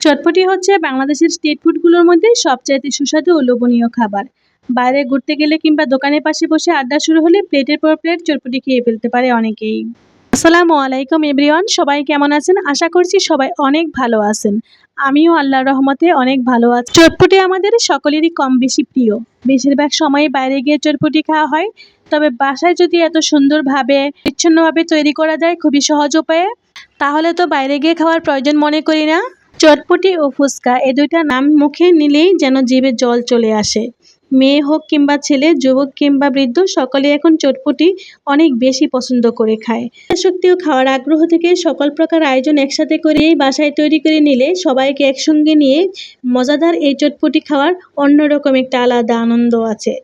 চটপটি হচ্ছে বাংলাদেশের স্ট্রিট ফুডগুলোর মধ্যে সবচাইতে সুস্বাদু ও লোভনীয় খাবার। বাইরে ঘুরতে গেলে কিংবা দোকানের পাশে বসে আড্ডা শুরু হলে প্লেটের পর প্লেট চটপটি খেয়ে ফেলতে পারে অনেকেই। আসসালামু আলাইকুম এভরিওয়ান, সবাই কেমন আছেন? আশা করছি সবাই অনেক ভালো আছেন। আমিও আল্লাহর রহমতে অনেক ভালো আছি। চটপটি আমাদের সকলেরই কম বেশি প্রিয়। বেশিরভাগ সময় বাইরে গিয়ে চটপটি খাওয়া হয়। তবে বাসায় যদি এত সুন্দরভাবে, বিচ্ছিন্নভাবে তৈরি করা যায় খুবই সহজ উপায়ে, তাহলে তো বাইরে গিয়ে খাওয়ার প্রয়োজন মনে করি না। চটপটি ও ফুচকা, এ দুইটা নাম মুখে নিলেই যেন জিভে জল চলে আসে। মেয়ে হোক কিংবা ছেলে, যুবক কিংবা বৃদ্ধ, সকলে এখন চটপটি অনেক বেশি পছন্দ করে খায়। শক্তি ও খাওয়ার আগ্রহ থেকে সকল প্রকার আয়োজন একসাথে করে বাসায় তৈরি করে নিলে সবাইকে একসঙ্গে নিয়ে মজাদার এই চটপটি খাওয়ার অন্যরকম একটা আলাদা আনন্দ আছে।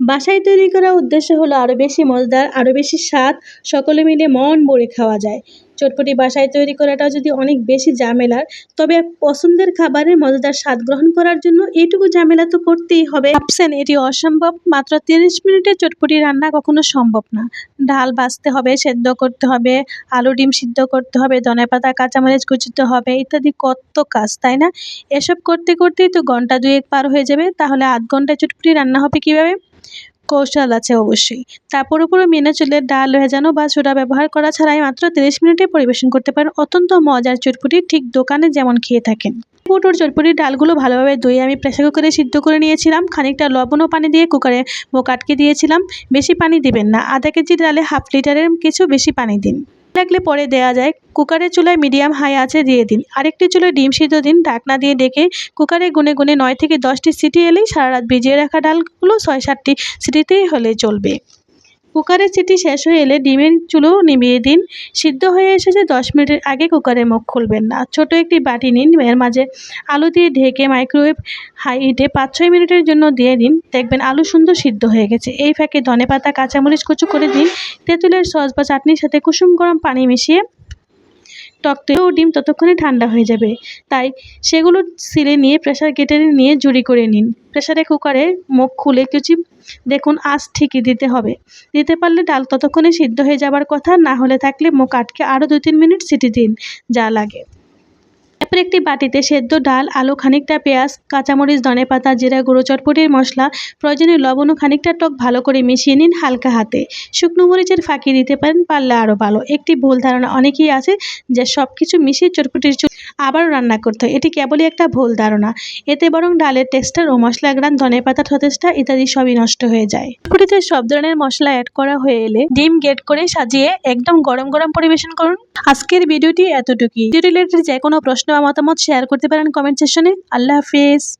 বাসায় তৈরি করার উদ্দেশ্য হলো আরও বেশি মজাদার আরও বেশি স্বাদ, সকলে মিলে মন ভরে খাওয়া যায়। চটপটি বাসায় তৈরি করাটা যদি অনেক বেশি ঝামেলার, তবে পছন্দের খাবারের মজাদার স্বাদ গ্রহণ করার জন্য এইটুকু ঝামেলা তো করতেই হবে। ভাবছেন এটি অসম্ভব, মাত্র তিরিশ মিনিটে চটপটি রান্না কখনো সম্ভব না। ডাল ভাজতে হবে, সেদ্ধ করতে হবে, আলু ডিম সিদ্ধ করতে হবে ধনেপাতা কাঁচামরিচ কুচিতে হবে, ইত্যাদি কত কাজ, তাই না? এসব করতে করতেই তো ঘণ্টা দুয়েক পার হয়ে যাবে, তাহলে আধ ঘন্টায় চটপটি রান্না হবে কীভাবে? কৌশল আছে অবশ্যই। তারপর উপরে মেনে চলে ডাল ভেজানো বা সোডা ব্যবহার করা ছাড়াই মাত্র তিরিশ মিনিটে পরিবেশন করতে পারেন অত্যন্ত মজার চটপুটি ঠিক দোকানে যেমন খেয়ে থাকেন। পুটোর চটপটির ডালগুলো ভালোভাবে ধুয়ে আমি প্রেসার কুকারে সিদ্ধ করে নিয়েছিলাম। খানিকটা লবণ ও পানি দিয়ে কুকারে মুখ আটকে দিয়েছিলাম। বেশি পানি দিবেন না। আধা কেজি ডালে হাফ লিটারের কিছু বেশি পানি দিন। লাগলে পরে দেয়া যায়। কুকারের চুলায় মিডিয়াম হাই আছে দিয়ে দিন। আরেকটি চুলায় ডিম সিদ্ধ দিন। ঢাকনা দিয়ে ডেকে কুকারে গুনে গুনে নয় থেকে দশটি সিটি এলেই সারা রাত ভিজিয়ে রাখা ডালগুলো ছয় সাতটি সিটিতেই হলে চলবে। কুকারের সিটি শেষ হয়ে এলে ডিমের চুলো নিভিয়ে দিন। সিদ্ধ হয়ে এসেছে দশ মিনিটের আগে কুকারের মুখ খুলবেন না। ছোট একটি বাটি নিন। এর মাঝে আলু দিয়ে ঢেকে মাইক্রোওয়েভ হাই হিটে পাঁচ ছয় মিনিটের জন্য দিয়ে দিন। দেখবেন আলু সুন্দর সিদ্ধ হয়ে গেছে। এই ফাঁকে ধনে পাতা কাঁচামরিচ কুচু করে দিন। তেঁতুলের সস বা চাটনির সাথে কুসুম গরম পানি মিশিয়ে টক ও ডিম ততক্ষণে ঠান্ডা হয়ে যাবে। তাই সেগুলো সিলে নিয়ে প্রেশার কেটে নিয়ে জুড়ি করে নিন। প্রেশারে কুকারে মুখ খুলে কিছু দেখুন আঁচ ঠিকই দিতে হবে। দিতে পারলে ডাল ততক্ষণে সিদ্ধ হয়ে যাবার কথা, না হলে থাকলে মুখ আটকে আরও দু তিন মিনিট সিটি দিন, যা লাগে। এরপর একটি বাটিতে সেদ্ধ ডাল, আলু, খানিকটা পেঁয়াজ, কাঁচামরিচ, ধনে পাতা, জিরা গুঁড়ো, চটপটির মশলা, প্রয়োজনীয় লবণ খানিকটা টক ভালো করে মিশিয়ে নিন হালকা হাতে। শুকনো মরিচের ফাঁকি দিতে পারেন, পারলে আরও ভালো। একটি ভুল ধারণা অনেকেই আছে যে সব কিছু মিশিয়ে চটপটির আবারও রান্না করতে হয়। এটি কেবলই একটা ভুল ধারণা। এতে বরং ডালের টেক্সচার ও মশলা গ্রান ধনে পাতা সতেজটা ইত্যাদি সবই নষ্ট হয়ে যায়। চটপটিতে সব ধরনের মশলা অ্যাড করা হয়ে এলে ডিম গেট করে সাজিয়ে একদম গরম গরম পরিবেশন করুন। আজকের ভিডিওটি এতটুকুই। ভিডিও রিলেটেড যে কোনো প্রশ্ন মতামত শেয়ার করতে পারেন কমেন্ট সেশনে আল্লাহ হাফিজ।